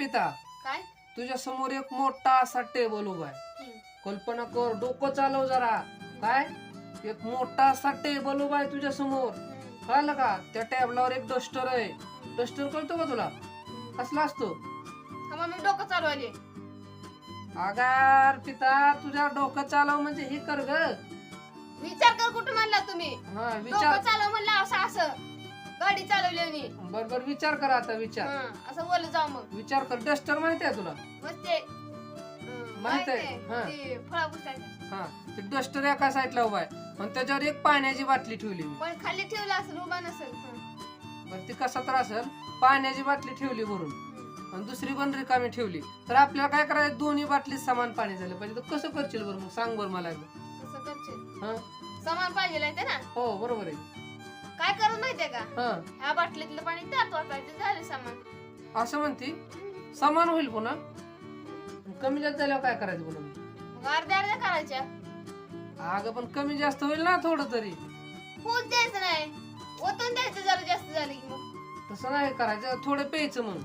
पिता काय? तुझ्या समोर एक मोठा असा टेबल उभा आहे. कल्पना कर डोकं चालव जरा. काय? एक मोठा असा टेबल उभा आहे तुझ्या समोर. कळलं का? त्या टेबलावर एक डस्टर आहे. डस्टर कळतो का तुला? कसला असतो. डोकं चालवायले. अगार पिता तुझ्या डोकं चालव म्हणजे हे कर ग. विचार कर कुठं म्हणला तुम्ही. हा डोकं विचार. चालव म्हणलं असं असं. गाडी चालवली मी. बरोबर विचार कर आता विचार. हा, असं बोल जाऊ मग. विचार कर. डस्टर माहिती आहे तुला? मग ते हं, माहीत आहे, माहीत हा. ते फळा पुसायचं हा. ते डस्टर एका साईडला उभा आहे. आणि त्याच्यावर एक पाण्याची बाटली ठेवली मी. पण खाली ठेवलं असेल उभा नसेल. हं, बरं ती कसा तर असेल पाण्याची बाटली ठेवली भरून. हं. आणि दुसरी पण रिकामी ठेवली. तर आपल्याला काय करायचं? दोन्ही बाटलीत समान पाणी झालं पाहिजे. तर कसं करशील बरं मग? सांग बरं मला एकदा. कसं करशील? हा. समान पाहिजे आहे ते ना? हो बरोबर आहे. माहितीये का? हा. ह्या बाटलीतलं पाणी त्यात वाटायचं झालं सामान. असं म्हणती? समान होईल पुन्हा? कमी जास्त झाल्यावर काय करायचं पुन्हा? मग अर्ध्या अर्ध्या करायच्या. अगं पण कमी जास्त होईल ना थोडं तरी. फूट द्यायचं नाही. ओतून द्यायचं जरा जास्त झाली की मग. तसं नाही करायचं. थोडं प्यायचं मग